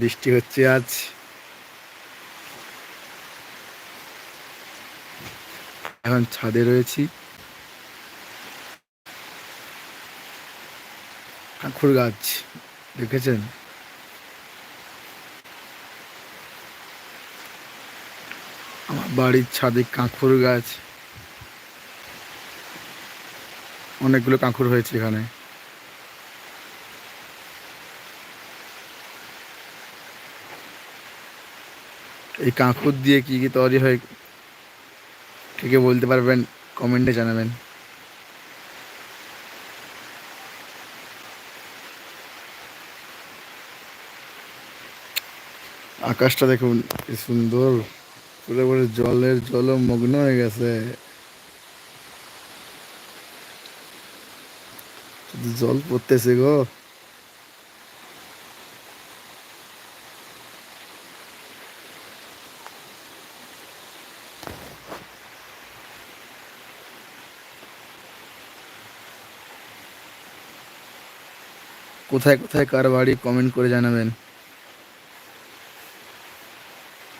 বৃষ্টি হচ্ছে আজ। এখন ছাদে রয়েছি। কাঁকুর গাছ, দেখেছেন? আমার বাড়ির ছাদে কাঁকুর গাছ। অনেকগুলো কাঁকুর হয়েছে এখানে। এই কাঁকুর দিয়ে কি কি তৈরি হয়, কে কে বলতে পারবেন? কমেন্টে জানাবেন। আকাশটা দেখুন, কি সুন্দর। পুরো পুরো জলের জল মগ্ন হয়ে গেছে। জল পড়তেছে গো। কোথায় কোথায় কার বাড়ি কমেন্ট করে জানাবেন।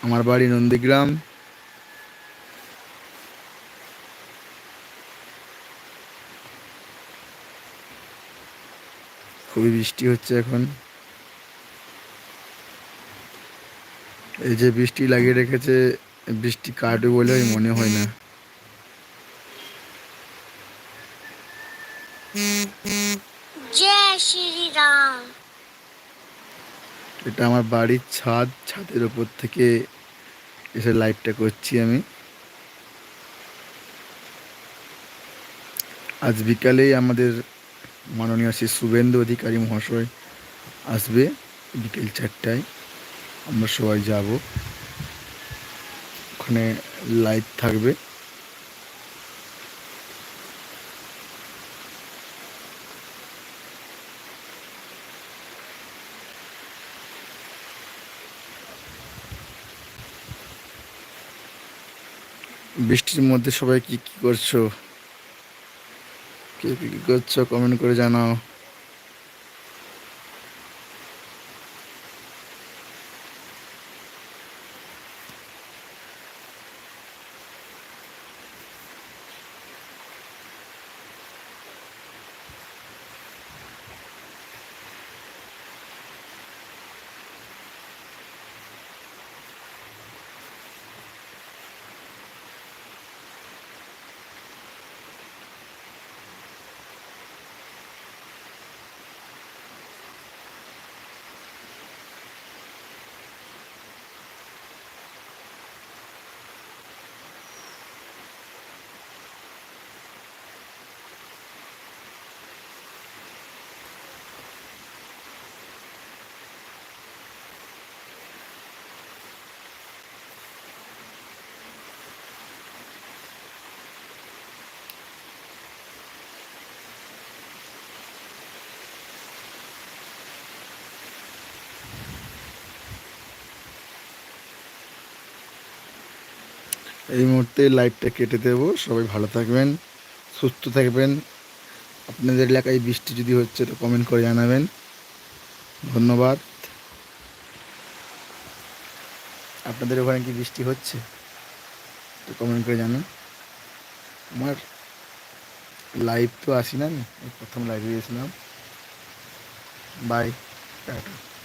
আমার বাড়ি নন্দীগ্রাম। খুবই বৃষ্টি হচ্ছে এখন। এই যে বৃষ্টি লাগিয়ে রেখেছে, বৃষ্টি কাটবে বলে মনে হয় না। এটা আমার বাড়ির ছাদ, ছাদের ওপর থেকে এসে লাইভটা করছি আমি। আজ বিকালেই আমাদের মাননীয় শ্রী শুভেন্দু অধিকারী মহাশয় আসবে বিকেল চারটায়। আমরা সবাই যাব। ওখানে লাইভ থাকবে। বৃষ্টির মধ্যে সবাই কি কি করছ? কে কি করছ? কমেন্ট করে জানাও। এই মুহূর্তে লাইভটা কেটে দেব। সবাই ভালো থাকবেন, সুস্থ থাকবেন। আপনাদের এলাকায় বৃষ্টি যদি হচ্ছে তো কমেন্ট করে জানাবেন। ধন্যবাদ। আপনাদের ওখানে কি বৃষ্টি হচ্ছে? তো কমেন্ট করে জানান। আমার লাইভ তো আসি না আমি প্রথম লাইভে গেছিলাম বাই টাটা।